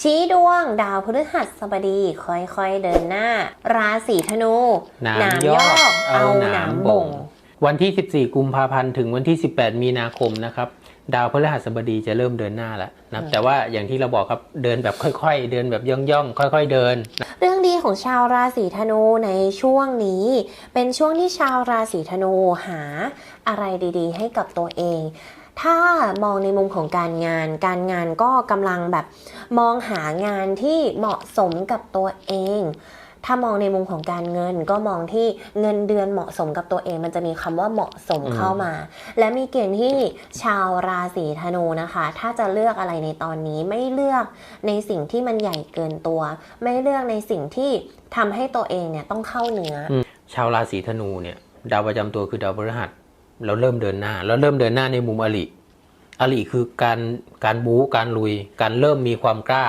ชี้ดวงดาวพฤหัสบดีค่อยๆเดินหน้า ราศีธนูหนามหนามยยออกกเอาเอาหหนานามมบ่บ่งงวันที่ 14 กุมภาพันธ์ถึงวันที่ 18 มีนาคมนะครับดาวพฤหัสบดีจะเริ่มเดินหน้าแล้วนะครับแต่ว่าอย่างที่เราบอกครับเดินแบบค่อยๆ เดินแบบย่องๆ ค่อย ๆ เดิน เรื่องดีของชาวราศีธนูในช่วงนี้ เป็นช่วงที่ชาวราศีธนูหาอะไรดีๆ ให้กับตัวเอง ถ้ามองในมุมของการงาน การงานก็กำลังแบบมองหางานที่เหมาะสมกับตัวเอง ถ้ามองในมุมของการเงินก็มองที่เงินเดือนเหมาะสมกับตัวเอง มันจะมีคำว่าเหมาะสมอืมเข้ามา และมีเกณฑ์ที่ชาวราศีธนูนะคะ ถ้าจะเลือกอะไรในตอนนี้ไม่เลือกในสิ่งที่มันใหญ่เกินตัว ไม่เลือกในสิ่งที่ทำให้ตัวเองเนี่ยต้องเข้าเนื้ออชาวราศีธนูเนี่ยดาวประจำตัวคือดาวพฤหัส เราเริ่มเดินหน้าเราเริ่มเดินหน้าในมุมอลิอลิคือการการบู๊การลุย การเริ่มมีความกล้า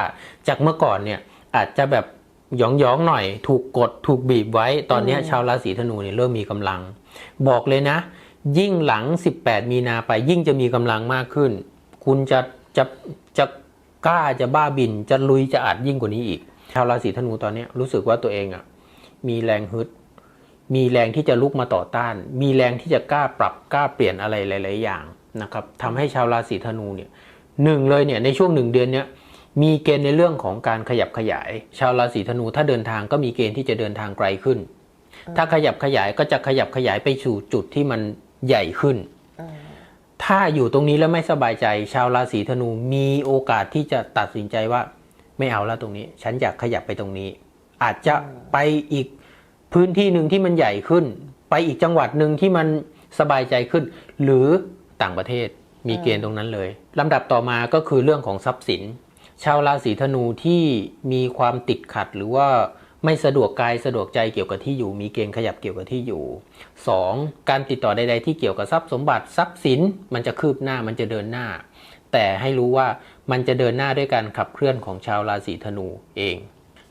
จากเมื่อก่อนเนี่ยอาจจะแบบหยองยองๆหน่อย ถูกกดถูกบีบไว้ตอนเนี้ยอืมชาวราศีธนูเนี่ยเริ่มมีกำลัง บอกเลยนะ ยิ่งหลัง 18 มีนาไปยิ่งจะมีกำลังมากขึ้น คุณจะจะจะกล้าจะบ้าบิน จะลุยจะอาจยิ่งกว่านี้อีก ชาวราศีธนูตอนเนี้ยรู้สึกว่าตัวเองอะ่ะมีแรงฮึด มีแรงที่จะลุกมาต่อต้าน มีแรงที่จะกล้าปรับกล้าเปลี่ยนอะไรหลาย ๆ อย่างนะครับทำให้ชาวราศีธนูเนี่ยหนึ่งเลยเนี่ยในช่วงหนึ่งเดือนเนี้ยมีเกณฑ์ในเรื่องของการขยับขยาย ชาวราศีธนูถ้าเดินทางก็มีเกณฑ์ที่จะเดินทางไกลขึ้น ถ้าขยับขยายก็จะขยับขยายไปสู่จุดที่มันใหญ่ขึ้น ถ้าอยู่ตรงนี้แล้วไม่สบายใจ ชาวราศีธนูมีโอกาสที่จะตัดสินใจว่า ไม่เอาแล้วตรงนี้ ฉันอยากขยับไปตรงนี้ อาจจะไปอีก พื้นที่หนึ่งที่มันใหญ่ขึ้น ไปอีกจังหวัดหนึ่งที่มันสบายใจขึ้น หรือต่างประเทศมีเกณฑ์ตรงนั้นเลยลำดับต่อมาก็คือเรื่องของทรัพย์สิน ชาวราศีธนูที่มีความติดขัดหรือว่าไม่สะดวกกายสะดวกใจเกี่ยวกับที่อยู่ มีเกณฑ์ขยับเกี่ยวกับที่อยู่ 2. การติดต่อใด ๆ ที่เกี่ยวกับทรัพย์สมบัติทรัพย์สิน มันจะคืบหน้ามันจะเดินหน้า แต่ให้รู้ว่ามันจะเดินหน้าด้วยการขับเคลื่อนของชาวราศีธนูเอง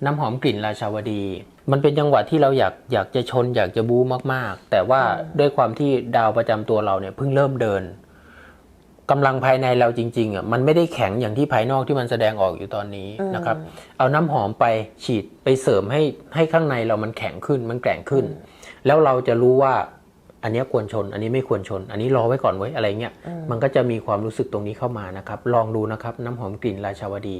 น้ำหอมกลิ่นราชาวดี มันเป็นจังหวะที่เราอยากอยากจะชน อยากจะบู๊มากๆ แต่ว่าด้วยความที่ดาวประจำตัวเราเนี่ยเพิ่งเริ่มเดินกำลังภายในเราจริงๆอะมันไม่ได้แข็งอย่างที่ภายนอกที่มันแสดงออกอยู่ตอนนี้นะครับ เอาน้ำหอมไปฉีดไปเสริมให้ให้ข้างในเรามันแข็งขึ้นมันแกร่งขึ้น แล้วเราจะรู้ว่าอันเนี้ยควรชน อันนี้ไม่ควรชน อันนี้รอไว้ก่อนไว้ยอะไรเงี้ย มันก็จะมีความรู้สึกตรงนี้เข้ามานะครับ ลองดูนะครับ น้ำหอมกลิ่นราชาวดี